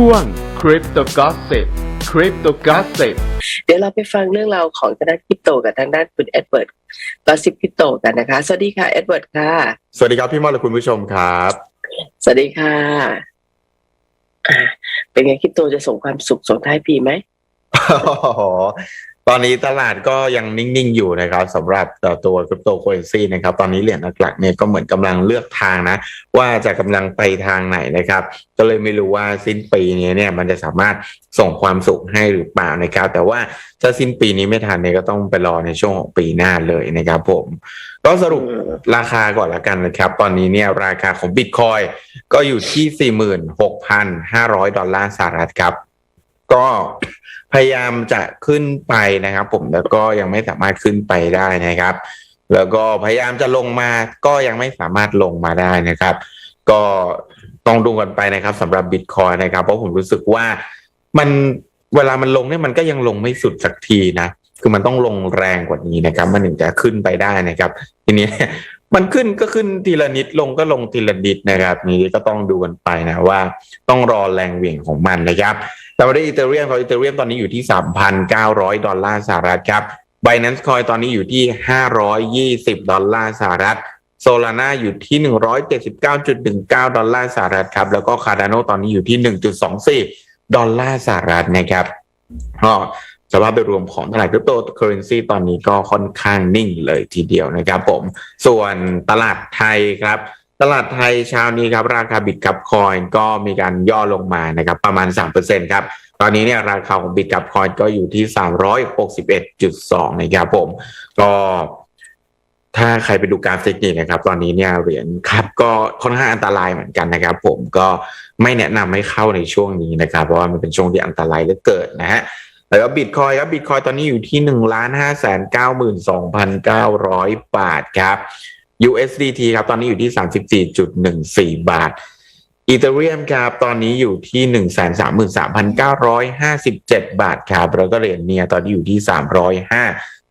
ช่วง Crypto Gossip Crypto Gossip เดี๋ยวเราไปฟังเรื่องราวของทางด้านคริปโตกับทางด้านคุณเอ็ดเวิร์ดกอสิบคริปโตกันนะคะ สวัสดีค่ะเอ็ดเวิร์ดค่ะ สวัสดีครับพี่มอและคุณผู้ชมครับ สวัสดีค่ะอ่าเป็นไงคริปโตจะส่งความสุขส่งท้ายปีไหม ตอนนี้ตลาดก็ยังนิ่งๆอยู่นะครับสำหรับตัวคริปโตเคอเรนซีนะครับตอนนี้เหรียญหลักๆเนี่ยก็เหมือนกำลังเลือกทางนะ ว่าจะกำลังไปทางไหนนะครับ ก็เลยไม่รู้ว่าสิ้นปีนี้เนี่ยมันจะสามารถส่งความสุขให้หรือเปล่านะครับ แต่ว่าถ้าสิ้นปีนี้ไม่ทันเนี่ยก็ต้องไปรอในช่วงของปีหน้าเลยนะครับผมก็สรุปราคาก่อนละกันนะครับ ตอนนี้เนี่ยราคาของบิตคอยก็อยู่ที่ 46,500 ดอลลาร์สหรัฐครับ ก็ พยายามจะขึ้นไปนะครับ ผมแล้วก็ยังไม่สามารถขึ้นไปได้นะครับ แล้วก็พยายามจะลงมาก็ยังไม่สามารถลงมาได้นะครับ ก็ต้องดูกันไปนะครับสำหรับบิตคอยนะครับ เพราะผมรู้สึกว่ามันเวลามันลงเนี่ยมันก็ยังลงไม่สุดสักทีนะคือมันต้องลงแรงกว่านี้นะครับ มันถึงจะขึ้นไปได้นะครับ ทีนี้มันขึ้นก็ขึ้นทีละนิดลงก็ลงทีละนิดนะครับ นี้ก็ต้องดูกันไปนะว่า ต้องรอแรงเหวี่ยงของมันนะครับ แต่ว่าได้อีเทเรียมของอีเทเรียมตอนนี้อยู่ที่ 3,900 ดอลลาร์สหรัฐครับ Binance Coin ตอนนี้อยู่ที่ 520 ดอลลาร์สหรัฐโซลาร่าอยู่ที่ 179.19 ดอลลาร์สหรัฐครับ แล้วก็คาร์ดานตอนนี้อยู่ที่ 1.24 ดอลลาร์สหรัฐนะครับก็สภาพโดยรวมของตลาดคริปโตเคอเรนซีตอนนี้ก็ค่อนข้างนิ่งเลยทีเดียวนะครับผม ส่วนตลาดไทยครับ ตลาดไทยเช้านี้ครับราคาบิตกับคอยก็มีการย่อลงมานะครับประมาณ 3%ครับ ตอนนี้เนี่ยราคาของบิตกับคอยก็อยู่ที่ 361.2 นะครับผม ก็ถ้าใครไปดูกราฟเทคนิคนะครับ ตอนนี้เนี่ยเหรียญครับก็ค่อนข้างอันตรายเหมือนกันนะครับผมก็ไม่แนะนำให้เข้าในช่วงนี้นะครับ เพราะว่ามันเป็นช่วงที่อันตรายเหลือเกินนะฮะแล้วก็บิตคอยครับบิตคอยตอนนี้อยู่ที่หนึ่งล้านห้าแสนเก้าหมื่นสองพันเก้าร้อยบาทครับ USDT ครับตอนนี้อยู่ที่สามสิบสี่จุดหนึ่งสี่บาทอีเทเรียมครับตอนนี้อยู่ที่หนึ่งแสนสามหมื่นสามพันเก้าร้อยห้าสิบเจ็ดบาทครับแล้วก็เหรียญเนียตอนนี้อยู่ที่สามร้อยห้า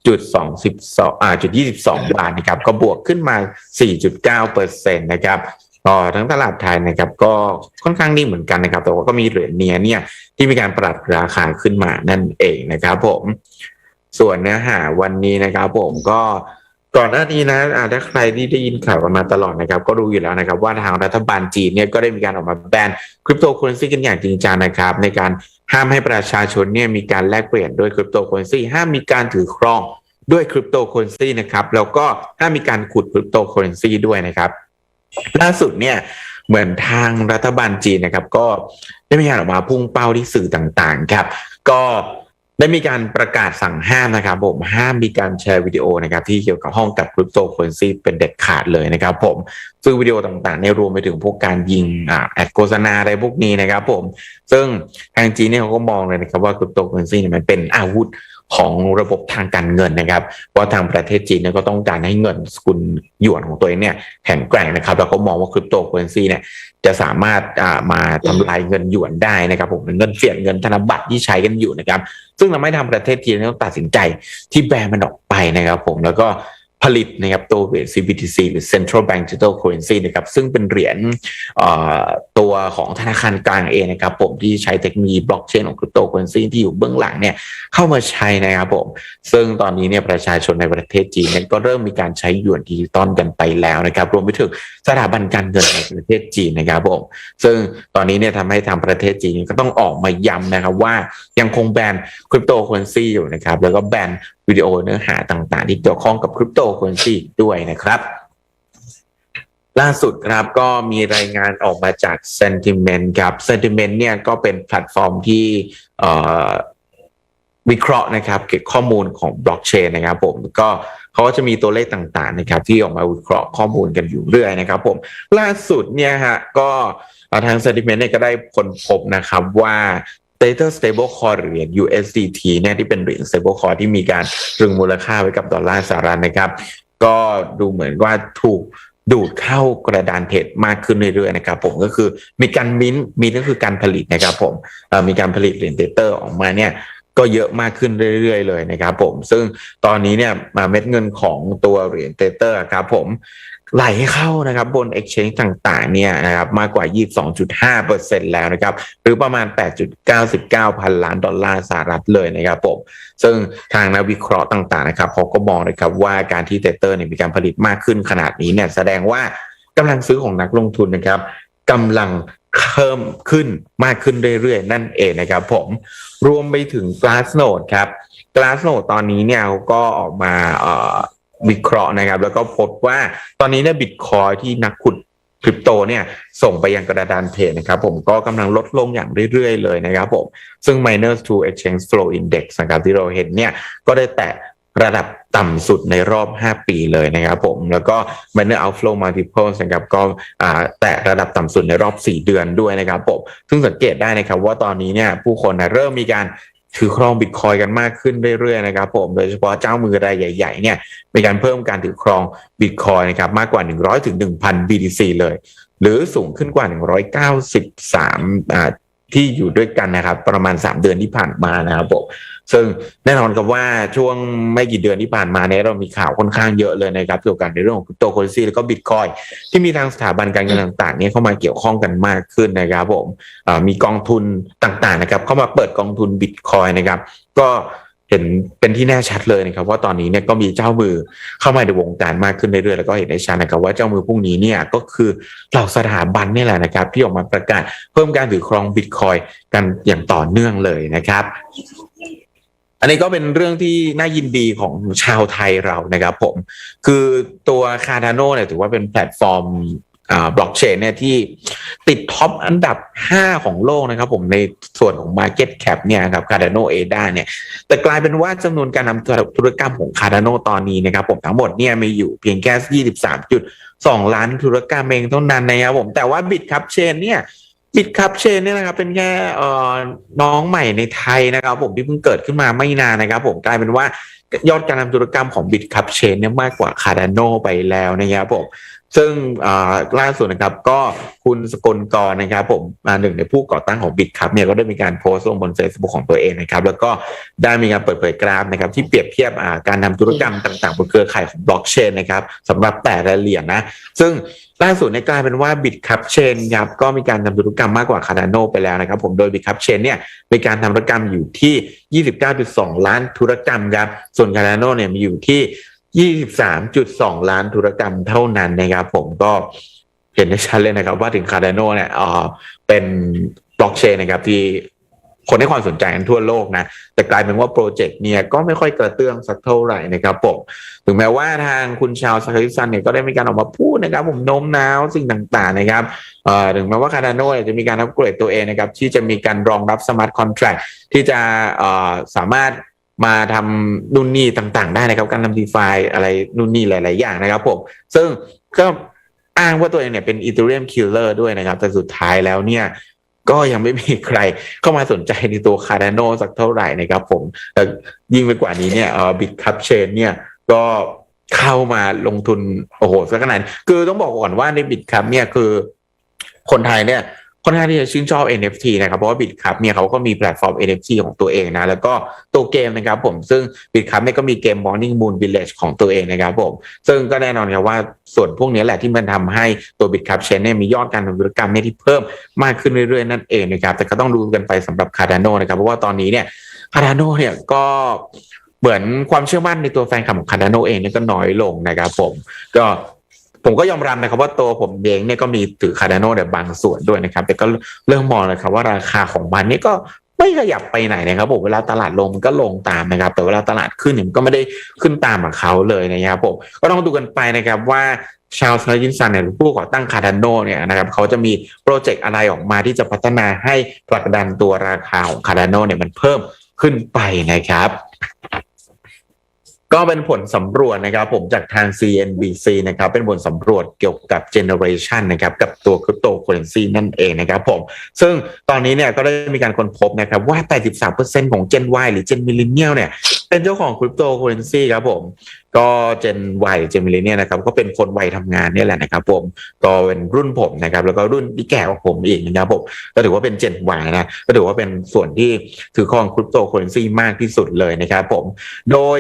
จุดสองสิบสองอ่าจุดยี่สิบสองบาทนะครับ ก็บวกขึ้นมาสี่จุดเก้าเปอร์เซ็นต์นะครับก็ทั้งตลาดไทยนะครับ ก็ค่อนข้างนิ่งเหมือนกันนะครับ แต่ว่าก็มีเหรียญเนียเนี่ยที่มีการปรับราคาขึ้นมานั่นเองนะครับผม ส่วนเนื้อหาวันนี้นะครับผมก็ ก่อนหน้านี้นะอาถ้าใครที่ได้ยินข่าวกันมาตลอดนะครับ ก็รู้อยู่แล้วนะครับ ว่าทางรัฐบาลจีนเนี่ยก็ได้มีการออกมาแบนคริปโตเคอเรนซีกันอย่างจริงจังนะครับ ในการห้ามให้ประชาชนเนี่ยมีการแลกเปลี่ยนด้วยคริปโตเคอเรนซีห้ามมีการถือครองด้วยคริปโตเคอเรนซีนะครับแล้วก็ห้ามมีการขุดคริปโตเคอเรนซีด้วยนะครับ ล่าสุดเนี่ยเหมือนทางรัฐบาลจีนนะครับ ก็ได้มีการออกมาพุ่งเป้าที่สื่อต่างๆ ครับ ก็ ได้มีการประกาศสั่งห้ามนะครับผมห้ามมีการแชร์วิดีโอนะครับที่เกี่ยวกับห้องกับคริปโตเคอเรนซีเป็นเด็ดขาดเลยนะครับผมซึ่งวิดีโอต่างๆเนี่ยรวมไปถึงพวกการยิงอ่าแอดโฆษณาอะไรพวกนี้นะครับผมซึ่งทางจีนเนี่ยเขาก็มองเลยนะครับว่าคริปโตเคอเรนซีเนี่ยมันเป็นอาวุธ ของระบบทางการเงินนะครับ ว่าทางประเทศจีนเนี่ยก็ต้องการให้เงินสกุลหยวนของตัวเองเนี่ยแข็งแกร่งนะครับ แล้วก็มองว่าคริปโตเคอเรนซีเนี่ยจะสามารถมาทำลายเงินหยวนได้นะครับผมเป็นเงินเฟียดเงินธนบัตรที่ใช้กันอยู่นะครับ ซึ่งทำให้ทางประเทศจีนต้องตัดสินใจที่แบนมันออกไปนะครับผมแล้วก็ ผลิตนะครับตัวเหรียญ CBTC หรือ Central Bank Digital Currency นะครับซึ่งเป็นเหรียญตัวของธนาคารกลางเองนะครับผมที่ใช้เทคโนโลยีบล็อกเชนของคริปโตเคอเรนซีที่อยู่เบื้องหลังเนี่ยเข้ามาใช้นะครับผมซึ่งตอนนี้เนี่ยประชาชนในประเทศจีนเนี่ยก็เริ่มมีการใช้หยวนดิจิตอลกันไปแล้วนะครับรวมไปถึงสถาบันการเงินในประเทศจีนนะครับผมซึ่งตอนนี้เนี่ยทำให้ทางประเทศจีนก็ต้องออกมาย้ำนะครับว่ายังคงแบนคริปโตเคอเรนซีอยู่นะครับแล้วก็แบนวิดีโอเนื้อหาต่างๆ ที่เกี่ยวข้องกับคริปโตเคอเรนซีด้วยนะครับ ล่าสุดครับก็มีรายงานออกมาจาก Sentiment ครับ Sentiment เนี่ยก็เป็นแพลตฟอร์มที่อ่อวิเคราะห์นะครับ เก็บข้อมูลของบล็อกเชนนะครับผมก็เขาก็จะมีตัวเลขต่างๆนะครับ ที่ออกมาวิเคราะห์ข้อมูลกันอยู่เรื่อยนะครับ ผมล่าสุดเนี่ยฮะก็ทาง Sentiment เนี่ยก็ได้ค้นพบนะครับว่า Tether Stablecoin เหรียญ USDT เนี่ยที่เป็นเหรียญ Stablecoin ที่มีการตรึงมูลค่าไว้กับดอลลาร์สหรัฐนะครับ ก็ดูเหมือนว่าถูกดูดเข้ากระดานเทรดมากขึ้นเรื่อยๆนะครับผมก็คือมีการมิ้นมิ้นก็คือการผลิตนะครับผมมีการผลิตเหรียญเตเตอร์ออกมาเนี่ย ก็เยอะมากขึ้นเรื่อยๆ เลยนะครับผม ซึ่งตอนนี้เนี่ยมาเม็ดเงินของตัวเหรียญเตเตอร์ครับผมไหลเข้านะครับบน Exchange ต่างๆเนี่ยนะครับมากกว่า 22.5%แล้วนะครับหรือประมาณ 8.99 พันล้านดอลลาร์สหรัฐเลยนะครับผมซึ่งทางนักวิเคราะห์ต่างๆนะครับเขาก็มองนะครับว่าการที่เตเตอร์เนี่ยมีการผลิตมากขึ้นขนาดนี้เนี่ยแสดงว่ากำลังซื้อของนักลงทุนนะครับกำลัง เพิ่มขึ้นมากขึ้นเรื่อยๆ นั่นเองนะครับผมรวมไปถึง Glassnode ครับ Glassnode ตอนนี้เนี่ยก็ออกมาวิเคราะห์นะครับ แล้วก็พบว่าตอนนี้เนี่ยบิตคอยที่นักขุดคริปโตเนี่ยส่งไปยังกระดานเพจนะครับผมก็กำลังลดลงอย่างเรื่อยๆ เลยนะครับผม ซึ่ง miners to exchange flow index นะครับที่เราเห็นเนี่ยก็ได้แตะ ระดับต่ำสุดในรอบ 5 ปีเลยนะครับผม แล้วก็ miner outflow multiples นะครับก็แตะระดับต่ำสุดในรอบ 4 เดือนด้วยนะครับผม ซึ่งสังเกตได้นะครับว่าตอนนี้เนี่ยผู้คนนะเริ่มมีการถือครองบิตคอยกันมากขึ้นเรื่อยๆนะครับผมโดยเฉพาะเจ้ามือรายใหญ่ๆเนี่ยมีการเพิ่มการถือครองบิตคอยนะครับมากกว่า 100ถึง1,000 BTC เลย หรือสูงขึ้นกว่า 193อ่า ที่อยู่ด้วยกันนะครับ ประมาณ 3 เดือนที่ผ่านมานะครับผมซึ่งแน่นอนกับว่าช่วงไม่กี่เดือนที่ผ่านมาเนี่ยเรามีข่าวค่อนข้างเยอะเลยนะครับเกี่ยวกับในเรื่องของคริปโตเคอเรนซีแล้วก็บิตคอยที่มีทางสถาบันการเงินต่างๆเนี่ยเข้ามาเกี่ยวข้องกันมากขึ้นนะครับผมมีกองทุนต่างๆนะครับเข้ามาเปิดกองทุนบิตคอยนะครับก็ เห็นเป็นที่แน่ชัดเลยนะครับว่าตอนนี้เนี่ยก็มีเจ้ามือเข้ามาในวงการมากขึ้นเรื่อยๆแล้วก็เห็นได้ชัดนะครับว่าเจ้ามือพวกนี้เนี่ยก็คือเหล่าสถาบันนี่แหละนะครับ ที่ออกมาประกาศเพิ่มการถือครองบิตคอยกันอย่างต่อเนื่องเลยนะครับอันนี้ก็เป็นเรื่องที่น่ายินดีของชาวไทยเรานะครับผม คือตัว Cardano เนี่ยถือว่าเป็นแพลตฟอร์ม บล็อกเชนเนี่ยที่ติดท็อปอันดับ 5 ของโลกนะครับผมในส่วนของ Market Cap เนี่ยครับ Cardano ADA เนี่ย แต่กลายเป็นว่าจำนวนการนำธุรกรรมของ Cardano ตอนนี้นะครับผมทั้งหมดเนี่ยมีอยู่เพียงแค่ 23.2 ล้านธุรกรรมเองเท่านั้นนะครับผมแต่ว่า Bitcup Chain เนี่ยบิตคัพเชนเนี่ยนะครับเป็นแค่อน้องใหม่ในไทยนะครับผมที่เพิ่งเกิดขึ้นมาไม่นานนะครับผมกลายเป็นว่ายอดการทำธุรกรรมของบิตคัพเชนเนี่ยมากกว่าคาร์ดานโนไปแล้วนะครับผม ซึ่งอ่าล่าสุดนะครับก็คุณสกลกรนะครับผมอ่าหนึ่งในผู้ก่อตั้งของบิตคัพเนี่ยก็ได้มีการโพสต์ลงบนเฟซบุ๊กของตัวเองนะครับแล้วก็ได้มีการเปิดเผยกราฟนะครับที่เปรียบเทียบอ่าการทำธุรกรรมต่างๆบนเครือข่ายของบล็อกเชนนะครับสำหรับแต่ละเหรียญนะ ซึ่งล่าสุดเนี่ยกลายเป็นว่า Bitcup Chain ครับก็มีการทำธุรกรรมมากกว่า Cardano ไปแล้วนะครับผมโดย Bitcup Chain เนี่ยมีการทำธุรกรรมอยู่ที่ 29.2 ล้านธุรกรรมครับส่วน Cardano เนี่ยมีอยู่ที่ 23.2 ล้านธุรกรรมเท่านั้นนะครับผมก็เห็นได้ชัดเลยนะครับ ว่าถึง Cardano เนี่ยเป็นบล็อกเชนนะครับที่คนให้ความสนใจกันทั่วโลกนะ แต่กลายเป็นว่าโปรเจกต์เนี่ยก็ไม่ค่อยกระเตื้องสักเท่าไหร่นะครับผมถึงแม้ว่าทางคุณชาวสคริสันเนี่ยก็ได้มีการออกมาพูดนะครับ ผมโน้มน้าวสิ่งต่างๆนะครับถึงแม้ว่าคาร์ดานโนจะมีการอัปเกรดตัวเองนะครับ ที่จะมีการรองรับสมาร์ทคอนแท็กที่จะสามารถ มาทำนู่นนี่ต่างๆ ได้นะครับ การทำดีฟาอะไรนู่นนี่หลาย ๆ อย่างนะครับผมซึ่งก็อ้างว่าตัวเองเนี่ยเป็นอีเทเรียมคิลเลอร์ด้วยนะครับ แต่สุดท้ายแล้วเนี่ยก็ยังไม่มีใครเข้ามาสนใจในตัวคาร์ดานโนสักเท่าไหร่นะครับผมแล้วยิ่งไปกว่านี้เนี่ยเออบิตคัพเชนเนี่ยก็เข้ามาลงทุนโอ้โหสักขนาดนี้คือต้องบอกก่อนว่าในบิตคัพเนี่ยคือคนไทยเนี่ย ค่อนข้างที่จะชื่นชอบ NFT นะครับ เพราะว่าบิตคัพเนี่ยเขาก็มีแพลตฟอร์ม NFT ของตัวเองนะ แล้วก็ตัวเกมนะครับผมซึ่งบิตคัพเนี่ยก็มีเกม Morning Moon Village ของตัวเองนะครับผมซึ่งก็แน่นอนครับว่าส่วนพวกนี้แหละที่มันทำให้ตัวบิตคัพเชนเนี่ยมียอดการทำธุรกรรมเนี่ยที่เพิ่มมากขึ้นเรื่อยๆ นั่นเองนะครับแต่ก็ต้องดูกันไปสำหรับคาร์ดานโนนะครับเพราะว่าตอนนี้เนี่ยคาร์ดานโนเนี่ยก็เหมือนความเชื่อมั่นในตัวแฟนคลับของคาร์ดานโนเองเนี่ยก็น้อยลงนะครับผมก็ ผมก็ยอมรับนะครับว่าตัวผมเองเนี่ยก็มีถือคาร์ดานโนเนี่ยบางส่วนด้วยนะครับ แต่ก็เริ่มมองเลยครับว่าราคาของมันนี่ก็ไม่ขยับไปไหนนะครับผมเวลาตลาดลงมันก็ลงตามนะครับ แต่เวลาตลาดขึ้นเนี่ยมันก็ไม่ได้ขึ้นตามกับเขาเลยนะครับผมก็ต้องดูกันไปนะครับว่าชาวสไนจินซันเนี่ยผู้ก่อตั้งคาร์ดานโนเนี่ยนะครับเขาจะมีโปรเจกต์อะไรออกมาที่จะพัฒนาให้ผลักดันตัวราคาของคาร์ดานโนเนี่ยมันเพิ่มขึ้นไปนะครับ ก็เป็นผลสำรวจนะครับ ผมจากทาง CNBC นะครับ เป็นผลสำรวจเกี่ยวกับ generation นะครับ กับตัวคริปโตเคอเรนซีนั่นเองนะครับผม ซึ่งตอนนี้เนี่ยก็ได้มีการค้นพบนะครับว่า 83%ของ Gen Y หรือ Gen Millennial เนี่ย เป็นเจ้าของคริปโตเคอเรนซีครับผมก็เจนวัยเจมิลี่เนี่ยนะครับก็เป็นคนวัยทำงานนี่แหละนะครับผมก็เป็นรุ่นผมนะครับแล้วก็รุ่นที่แก่กว่าผมอีกนะครับผมก็ถือว่าเป็นเจนวัยนะก็ถือว่าเป็นส่วนที่ถือครองคริปโตเคอเรนซีมากที่สุดเลยนะครับผมโดย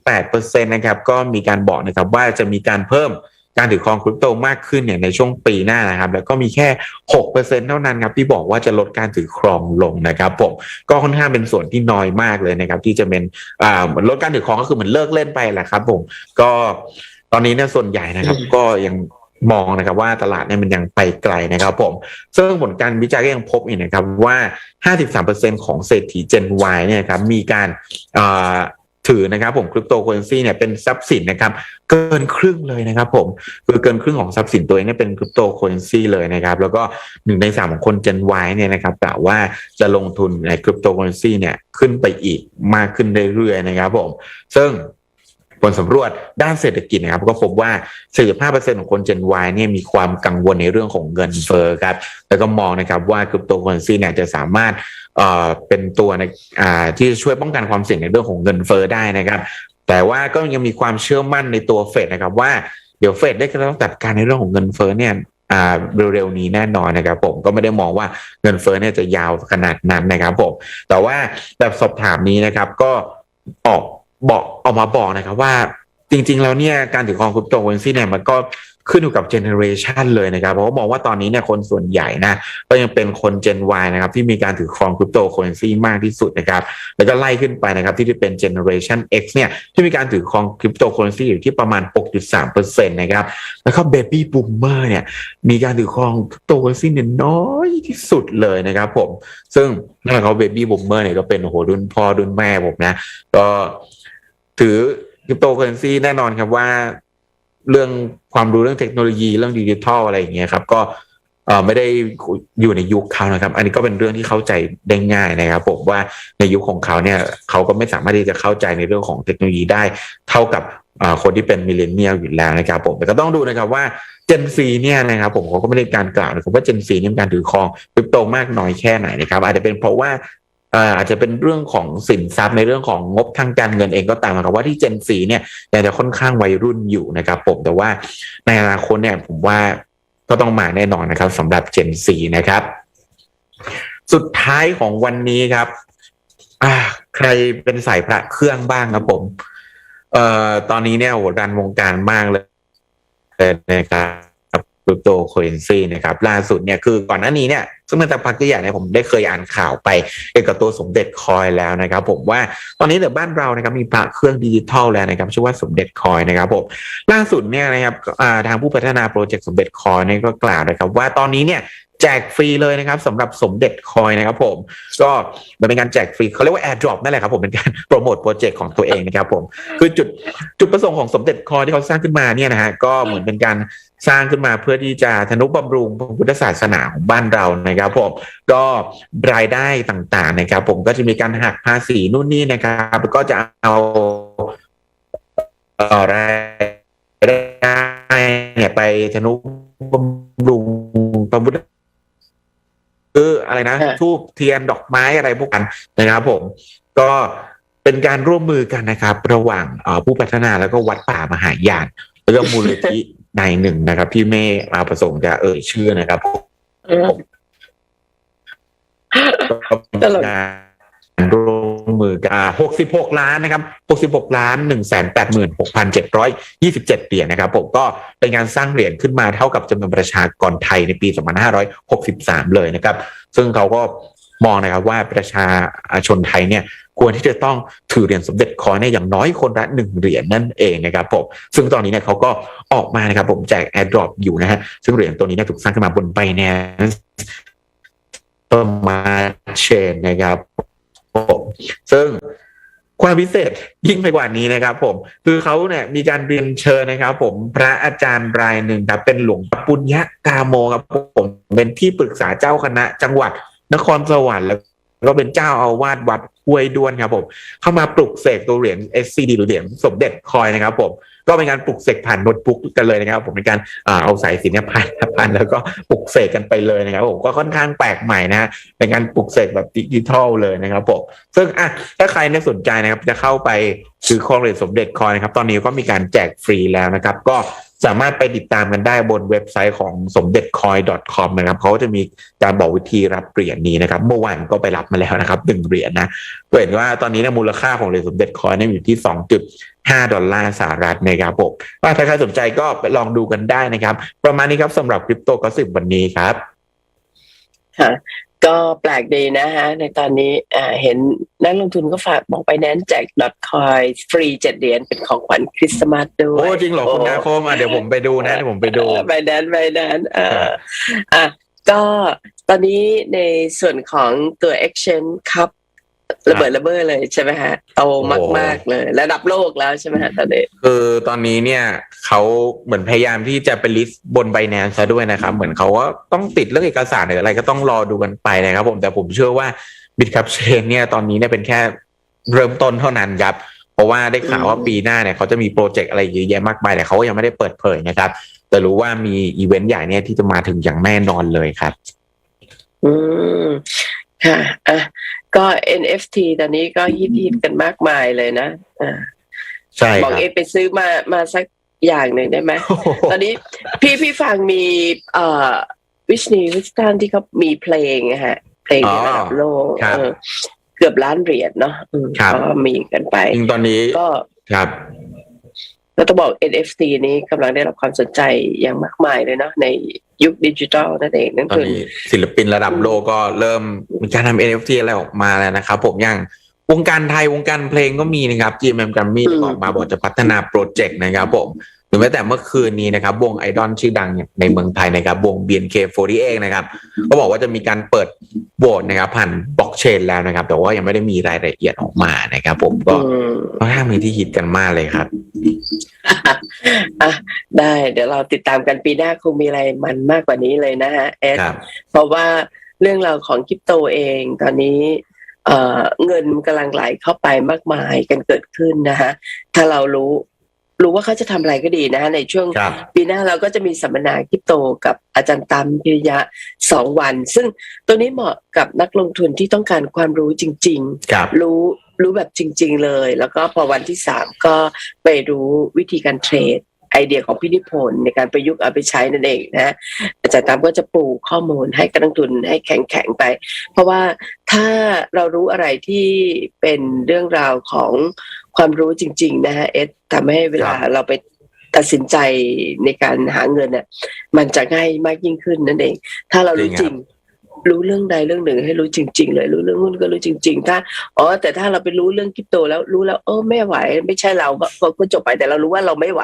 48%นะครับก็มีการบอกนะครับว่าจะมีการเพิ่ม การถือครองคริปโตมากขึ้นเนี่ยในช่วงปีหน้านะครับ แล้วก็มีแค่หกเปอร์เซ็นเท่านั้นครับที่บอกว่าจะลดการถือครองลงนะครับผมก็ค่อนข้างเป็นส่วนที่น้อยมากเลยนะครับ ที่จะเป็นอ่าเหมือนลดการถือครองก็คือเหมือนเลิกเล่นไปแหละครับผมก็ตอนนี้เนี่ยส่วนใหญ่นะครับ ก็ยังมองนะครับว่าตลาดเนี่ยมันยังไปไกลนะครับผม ซึ่งผลการวิจัยก็ยังพบอีกนะครับว่า 53%ของเศรษฐี Gen Y เนี่ยครับมีการอ่า ถือนะครับผมคริปโตเคอเรนซีเนี่ยเป็นทรัพย์สินนะครับเกินครึ่งเลยนะครับผมคือเกินครึ่งของทรัพย์สินตัวเองเนี่ยเป็นคริปโตเคอเรนซีเลยนะครับแล้วก็หนึ่งในสามของคนเจนวายเนี่ยนะครับกล่าวว่าจะลงทุนในคริปโตเคอเรนซีเนี่ยขึ้นไปอีกมากขึ้นเรื่อยๆนะครับผมซึ่ง ผลสำรวจด้านเศรษฐกิจนะครับก็พบว่า 45%ของคน Gen Y เนี่ยมีความกังวลในเรื่องของเงินเฟ้อครับแล้วก็มองนะครับว่าคริปโตเคอเรนซีเนี่ยจะสามารถเอ่อเป็นตัวในอ่าที่ช่วยป้องกันความเสี่ยงในเรื่องของเงินเฟ้อได้นะครับ แต่ว่าก็ยังมีความเชื่อมั่นในตัวเฟดนะครับว่าเดี๋ยวเฟดได้จะต้องจัดการในเรื่องของเงินเฟ้อเนี่ยอ่าเร็วๆนี้แน่นอนนะครับผมก็ไม่ได้มองว่าเงินเฟ้อเนี่ยจะยาวขนาดนั้นนะครับผมแต่ว่าแบบสอบถามนี้นะครับก็ออก บอกออกมาบอกนะครับว่าจริง ๆ แล้วเนี่ยการถือครองคริปโตเคอเรนซีเนี่ยมันก็ขึ้นอยู่กับเจเนอเรชันเลยนะครับ เพราะว่ามองว่าตอนนี้เนี่ยคนส่วนใหญ่นะก็ยังเป็นคน Gen Y นะครับที่มีการถือครองคริปโตเคอเรนซีมากที่สุดนะครับแล้วก็ไล่ขึ้นไปนะครับที่เป็น Generation X เนี่ยที่มีการถือครองคริปโตเคอเรนซีอยู่ที่ประมาณ 6.3%นะครับแล้วก็ Baby Boomer เนี่ยมีการถือครองคริปโตเคอเรนซีเนี่ยน้อยที่สุดเลยนะครับผมซึ่งนั่นหมายความว่า Baby Boomer เนี่ยก็เป็นโอ้โหรุ่นพ่อรุ่นแม่ผมนะก็ ถือคริปโตเคอเรนซีแน่นอนครับว่า เรื่องความรู้เรื่องเทคโนโลยีเรื่องดิจิทัลอะไรอย่างเงี้ยครับ ก็ไม่ได้อยู่ในยุคเขานะครับ อันนี้ก็เป็นเรื่องที่เข้าใจได้ง่ายนะครับผมว่าในยุคของเขาเนี่ยเขาก็ไม่สามารถที่จะเข้าใจในเรื่องของเทคโนโลยีได้เท่ากับคนที่เป็นมิเลเนียลอยู่แล้วนะครับผมแต่ก็ต้องดูนะครับว่า Gen Z เนี่ยนะครับผมเขาก็ไม่ได้การกล่าวนะครับว่า Gen Z เนี่ยมีการถือครองคริปโตมากน้อยแค่ไหนนะครับอาจจะเป็นเพราะว่า อาจจะเป็นเรื่องของสินทรัพย์ในเรื่องของงบทางการเงินเองก็ตามนะครับว่าที่ Gen Z เนี่ยยังจะค่อนข้างวัยรุ่นอยู่นะครับผมแต่ว่าในอนาคตเนี่ยผมว่าก็ต้องมาแน่นอนนะครับสำหรับ Gen Z นะครับ สุดท้ายของวันนี้ครับอ่าใครเป็นสายพระเครื่องบ้างครับผม เอ่อตอนนี้เนี่ยโหดันวงการมากเลยนะครับ คริปโตเคอเรนซีนะครับล่าสุดเนี่ยคือก่อนหน้านี้เนี่ยซึ่งมันจะพักพักใหญ่เนี่ยผมได้เคยอ่านข่าวไปเกี่ยวกับตัวสมเด็จคอยแล้วนะครับผมว่าตอนนี้ในบ้านเรานะครับมีพระเครื่องดิจิทัลแล้วนะครับชื่อว่าสมเด็จคอยนะครับผมล่าสุดเนี่ยนะครับทางผู้พัฒนาโปรเจกต์สมเด็จคอยเนี่ยก็กล่าวนะครับว่าตอนนี้เนี่ย แจกฟรีเลยนะครับสำหรับสมเด็จคอยนะครับผม ก็มันเป็นการแจกฟรีเขาเรียกว่า airdrop นั่นแหละครับผมเป็นการโปรโมทโปรเจกต์ของตัวเองนะครับผม คือจุดจุดประสงค์ของสมเด็จคอยที่เขาสร้างขึ้นมาเนี่ยนะฮะก็เหมือนเป็นการสร้างขึ้นมาเพื่อที่จะทนุบำรุงพระพุทธศาสนาของบ้านเรานะครับผมก็รายได้ต่างๆนะครับ ผมก็จะมีการหักภาษีนู่นนี่นะครับก็จะเอาอรายได้เนี่ยไปทนุบำรุงพระพุทธ ออะไรนะค่ะทูบเทียนดอกไม้อะไรพวกกันนะครับผมก็เป็นการร่วมมือกันนะครับ ระหว่างเอ่อผู้พัฒนาแล้วก็วัดป่ามหายานแล้วก็มูลนิธิในหนึ่งนะครับ ที่ไม่มาประสงค์จะเอ่ยชื่อนะครับอืมก็เป็นการร่วม มือกันหกสิบหกล้านนะครับหกสิบหกล้านหนึ่งแสนแปดหมื่นหกพันเจ็ดร้อยยี่สิบเจ็ดเหรียญนะครับผมก็เป็นการสร้างเหรียญขึ้นมาเท่ากับจำนวนประชากรไทยในปีสองพันห้าร้อยหกสิบสามเลยนะครับ ซึ่งเขาก็มองนะครับว่าประชาชนไทยเนี่ยควรที่จะต้องถือเหรียญสมเด็จคอยเนี่ยอย่างน้อยคนละหนึ่งเหรียญนั่นเองนะครับผมซึ่งตอนนี้เนี่ยเขาก็ออกมานะครับผมแจก AirDrop อยู่นะฮะซึ่งเหรียญตัวนี้เนี่ยถูกสร้างขึ้นมาบน Binance ประมาเชนนะครับ ซึ่งความพิเศษยิ่งไปกว่านี้นะครับ ผม คือเขาเนี่ยมีการเรียนเชิญนะครับ ผมพระอาจารย์รายหนึ่งครับเป็นหลวงปุญญกาโมครับผมเป็นที่ปรึกษาเจ้าคณะ จังหวัดนครสวรรค์แล้วก็เป็นเจ้าอาวาสวัดห้วยด้วนครับผม เข้ามาปลุกเสกตัวเหรียญ SCD หรือเหรียญสมเด็จคอยนะครับผมก็เป็นการปลุกเสกผ่านโน้ตบุ๊กกันเลยนะครับ ผมเป็นการเอาสายสินเนพันพันแล้วก็ปลุกเสกกันไปเลยนะครับผมก็ค่อนข้างแปลกใหม่นะฮะเป็นการปลุกเสกแบบดิจิทัลเลยนะครับผมซึ่งอะถ้าใครเนี่ยสนใจนะครับจะเข้าไปซื้อคองเหรียญสมเด็จคอยนะครับ ตอนนี้ก็มีการแจกฟรีแล้วนะครับ ก็ สามารถไปติดตามกันได้บนเว็บไซต์ของสมเด็จ coin.com นะครับเขาจะมีการบอกวิธีรับเหรียญนี้นะครับ เมื่อวานก็ไปรับมาแล้วนะครับหนึ่งเหรียญนะก็เห็นว่าตอนนี้นยมูลค่าของเหรียญสมเด็จคอยนี่อยู่ที่2.5ดอลลาร์สหรัฐนะครับผมว่าถ้าใครสนใจก็ไปลองดูกันได้นะครับ ประมาณนี้ครับสำหรับคริปโตก็สิบวันนี้ครับค่ะ ก็แปลกดีนะฮะ ในตอนนี้อ่าเห็นนักลงทุนก็ฝากบอกไปแนนแจกดอทคอยฟรีเจ็ดเหรียญเป็นของขวัญคริสต์มาสด้วย โอ้จริงเหรอคุณนาคมอะเดี๋ยวผมไปดูนะเดี๋ยวผมไปดูใบแดนใบแดนเอ่ครัอบอะก็ตอนนี้ในส่วนของตัว Exchange ค รับระเบิดระเบ้อเลยใช่ไหมฮะโตมากๆเลย ระดับโลกแล้วใช่ไหมฮะตอนนี้คือตอนนี้เนี่ยเขาเหมือนพยายามที่จะไปลิสต์บนไบแนนซะด้วยนะครับ เหมือนเขาว่าต้องติดเรื่องเอกสารหรืออะไรก็ต้องรอดูกันไปนะครับ ผมแต่ผมเชื่อว่าบิตคับเชนเนี่ยตอนนี้เนี่ยเป็นแค่เริ่มต้นเท่านั้นครับ เพราะว่าได้ข่าวว่าอืมปีหน้าเนี่ยเขาจะมีโปรเจกต์อะไรเยอะแยะมากมายแต่เขาก็ยังไม่ได้เปิดเผยนะครับ แต่รู้ว่ามีอีเวนต์ใหญ่เนี่ยที่จะมาถึงอย่างแน่นอนเลยครับ อืมค่ะอะ ก็ NFT ตอนนี้ก็ฮิตฮิตกันมากมายเลยนะอ่าใช่บอกครับเอไปซื้อมามาสักอย่างหนึ่งได้ไหมตอนนี้พี่พี่ฟังมีเอ่อวิชนีวิสตันที่เขามีเพลงนะฮะ เพลงในระดับโลกครับเออเกือบล้านเหรียญเนาะอืมครับก็มีกันไปจริงตอนนี้ก็ครับ ก็ต้องบอก NFT นี้กำลังได้รับความสนใจอย่างมากมายเลยเนาะในยุคดิจิทัลนั่นเองนั่นตอนคือนี้ศิลปินระดับโลกก็เริ่มมีการทำ NFT อะไรออกมาแล้วนะครับผมอย่างวงการไทยวงการเพลงก็มีนะครับ GMM Grammy อืมออกมาบอกจะพัฒนาโปรเจกต์นะครับผมหรือแม้แต่เมื่อคืนนี้นะครับ วงไอดอลชื่อดังในเมืองไทยนะครับ วง BNK48 นะครับ ก็บอกว่าจะมีการเปิดโหวตนะครับ ผ่านบล็อกเชนแล้วนะครับ แต่ว่ายังไม่ได้มีรายละเอียดออกมานะครับ ผมก็อืมค่อนข้างมีที่ฮิตกันมากเลยครับ อะได้ เดี๋ยวเราติดตามกันปีหน้าคงมีอะไรมันมากกว่านี้เลยนะฮะเอสครับ เพราะว่าเรื่องราวของคริปโตเองตอนนี้เอ่อเงินกำลังไหลเข้าไปมากมายกันเกิดขึ้นนะฮะถ้าเรารู้ รู้ว่าเขาจะทำอะไรก็ดีนะฮะในช่วงครับปีหน้าเราก็จะมีสัมมนาคริปโตกับอาจารย์ตัมพิริยะสองวัน ซึ่งตัวนี้เหมาะกับนักลงทุนที่ต้องการความรู้จริงๆครับรู้รู้แบบจริง ๆ เลย แล้วก็พอวันที่สามก็ไปรู้วิธีการเทรดไอเดียของพินิพนธ์ในการประยุกต์เอาไปใช้นั่นเองนะอาจารย์ตามก็จะปูข้อมูลให้กับนักลงทุนให้แข็งๆไป เพราะว่าถ้าเรารู้อะไรที่เป็นเรื่องราวของ ความรู้จริง ๆ นะฮะเอสทำให้เวลาเราไปตัดสินใจในการหาเงินน่ะมันจะง่ายมากยิ่งขึ้นนั่นเอง ถ้าเรารู้จจริริงงค รับรู้เรื่องใดเรื่องหนึ่งให้รู้จริง ๆ เลย รู้เรื่องหุ้นก็รู้จริง ๆ ถ้าอ๋อแต่ถ้าเราไปรู้เรื่องคริปโตแล้วรู้แล้วเออไม่ไหว ไม่ใช่เราก็ก็ก็จบไปแต่เรารู้ว่าเราไม่ไหว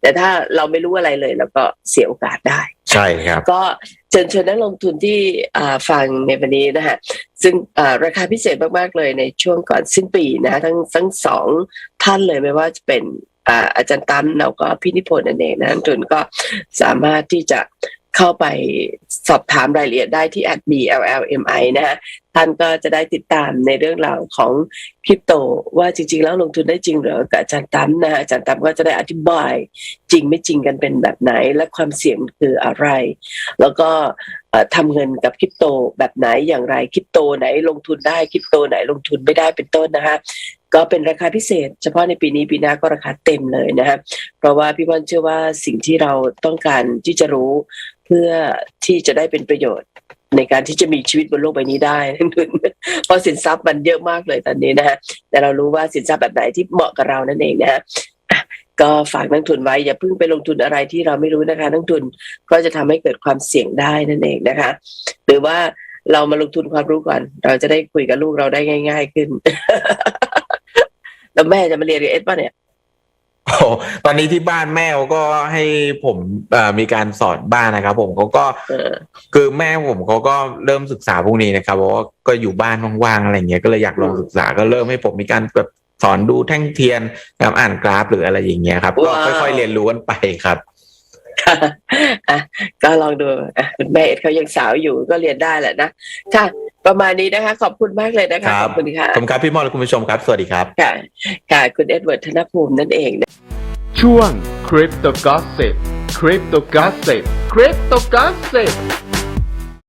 แต่ถ้าเราไม่รู้อะไรเลยเราก็เสียโอกาสได้ใช่ครับ ก็เชิญชวนนักลงทุนที่อ่าฟังในวันนี้นะฮะซึ่งอ่าราคาพิเศษมากๆเลยในช่วงก่อนสิ้นปีนะฮะทั้งทั้งสองท่านเลยไม่ว่าจะเป็นอ่าอาจารย์ตั้มแล้วก็พี่นิพนธ์นั่นเองนะนักลงทุนก็สามารถที่จะ เข้าไปสอบถามรายละเอียดได้ที่ @bllmi นะฮะท่านก็จะได้ติดตามในเรื่องราวของคริปโต ว่าจริง ๆ แล้วลงทุนได้จริงหรือกับอาจารย์ตั้มนะฮะอาจารย์ตั้มก็จะได้อธิบายจริงไม่จริงกันเป็นแบบไหน และความเสี่ยงคืออะไร แล้วก็เอ่อทำเงินกับคริปโตแบบไหนอย่างไรคริปโตไหนลงทุนได้คริปโตไหนลงทุนไม่ได้เป็นต้นนะฮะก็เป็นราคาพิเศษ เฉพาะในปีนี้ปีหน้าก็ราคาเต็มเลยนะฮะเพราะว่าพี่บอลเชื่อว่าสิ่งที่เราต้องการที่จะรู้ พื่อที่จะได้เป็นประโยชน์ในการที่จะมีชีวิตบนโลกใบนี้ได้เพราะสินทรัพย์มันเยอะมากเลยตอนนี้นะฮะแต่เรารู้ว่าสินทรัพย์แบบไหนที่เหมาะกับเรานั่นเองนะฮะก็ฝากนักทุนไว้อย่าเพิ่งไปลงทุนอะไรที่เราไม่รู้นะคะนักทุนก็จะทำให้เกิดความเสี่ยงได้นั่นเองนะคะ หรือว่าเรามาลงทุนความรู้ก่อน เราจะได้คุยกับลูกเราได้ง่าย ๆขึ้นแล้วแม่จะมาเรียนกับเอสป่ะเนี่ย ตอนนี้ที่บ้านแม่เขาก็ให้ผมเอ่อมีการสอนบ้านนะครับ ผมเขาก็เออคือแม่ผมเขาก็เริ่มศึกษาพวกนี้นะครับเพราะว่าก็อยู่บ้านว่างๆอะไรเงี้ยก็เลยอยากลองศึกษาก็เริ่มให้ผมมีการแบบสอนดูแท่งเทียนนะครับอ่านกราฟหรืออะไรอย่างเงี้ยครับ ก็ว้าวค่อยๆเรียนรู้กันไปครับ ค่ะอะก็ลองดูอะคุณแม่เอ็ดเขายังสาวอยู่ก็เรียนได้แหละนะค่ะ ประมาณนี้นะคะ ขอบคุณมากเลยนะคะครัขบอบคุณค่ะขอบคุณครับพี่มอและคุณผู้ชมครับ สวัสดีครับ ค่ะ ค่ะคุณเอ็ดเวิร์ดธนภูมินั่นเองนะช่วง Crypto Gossip Crypto Gossip Crypto Gossip